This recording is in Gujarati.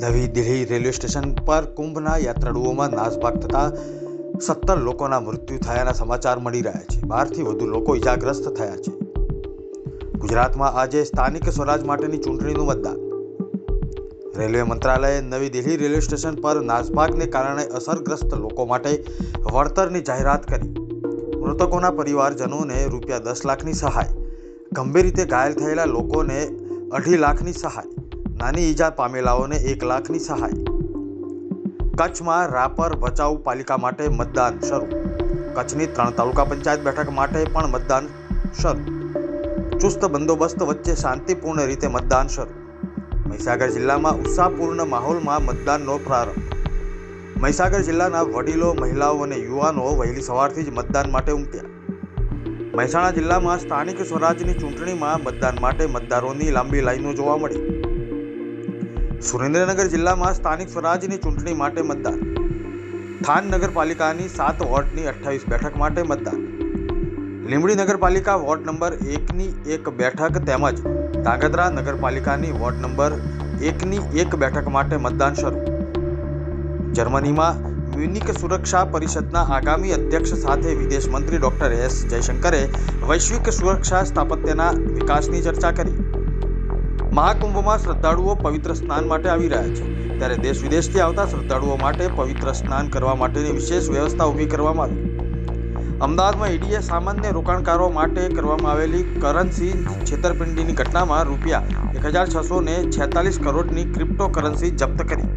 નવી દિલ્હી રેલવે સ્ટેશન પર કુંભના યાત્રાળુઓમાં નાસભાગ થતા સત્તર લોકોના મૃત્યુ થયાના સમાચાર મળી રહ્યા છે. બારથી વધુ લોકો ઇજાગ્રસ્ત થયા છે. ગુજરાતમાં આજે સ્થાનિક સ્વરાજ માટેની ચૂંટણીનું મતદાન. રેલવે મંત્રાલયે નવી દિલ્હી રેલવે સ્ટેશન પર નાસભાગને કારણે અસરગ્રસ્ત લોકો માટે વળતરની જાહેરાત કરી. મૃતકોના પરિવારજનોને રૂપિયા દસ લાખની સહાય. ગંભીર રીતે ઘાયલ થયેલા લોકોને અઢી લાખની સહાય. નાની ઈજા પામેલાઓને એક લાખની સહાય. કચ્છમાં રાપર ભચાઉ પાલિકા માટે મતદાન શરૂ. કચ્છની ત્રણ તાલુકા પંચાયત બેઠક માટે પણ મતદાન શરૂ. ચુસ્ત બંદોબસ્ત વચ્ચે શાંતિપૂર્ણ રીતે મતદાન શરૂ. મહીસાગર જિલ્લામાં ઉત્સાહપૂર્ણ માહોલમાં મતદાનનો પ્રારંભ. મહીસાગર જિલ્લાના વડીલો, મહિલાઓ અને યુવાનો વહેલી સવારથી જ મતદાન માટે ઉમટ્યા. મહેસાણા જિલ્લામાં સ્થાનિક સ્વરાજની ચૂંટણીમાં મતદાન માટે મતદારોની લાંબી લાઈનો જોવા મળી. સુરેન્દ્રનગર જિલ્લામાં સ્થાનિક સ્વરાજની ચૂંટણી માટે મતદાન થાન નગરપાલિકાની સાત વોર્ડની અઠ્ઠાવીસ બેઠક માટે મતદાન લીંબડી નગરપાલિકા વોર્ડ નંબર એકની એક બેઠક તેમજ ધાંગધ્રા નગરપાલિકાની વોર્ડ નંબર એકની એક બેઠક માટે મતદાન શરૂ જર્મનીમાં મ્યુનિક સુરક્ષા પરિષદના આગામી અધ્યક્ષ સાથે વિદેશ મંત્રી ડોક્ટર એસ જયશંકરે વૈશ્વિક સુરક્ષા સ્થાપત્યના વિકાસની ચર્ચા કરી મહાકુંભમાં શ્રદ્ધાળુઓ પવિત્ર સ્નાન માટે આવી રહ્યા છે. ત્યારે દેશ વિદેશથી આવતા શ્રદ્ધાળુઓ માટે પવિત્ર સ્નાન કરવા માટેની વિશેષ વ્યવસ્થા ઊભી કરવામાં આવી. અમદાવાદમાં ઈડીએ સામાન્ય રોકાણકારો માટે કરવામાં આવેલી કરન્સી છેતરપિંડીની ઘટનામાં રૂપિયા એક હજાર છસો ને છેતાલીસ કરોડની ક્રિપ્ટો કરન્સી જપ્ત કરી.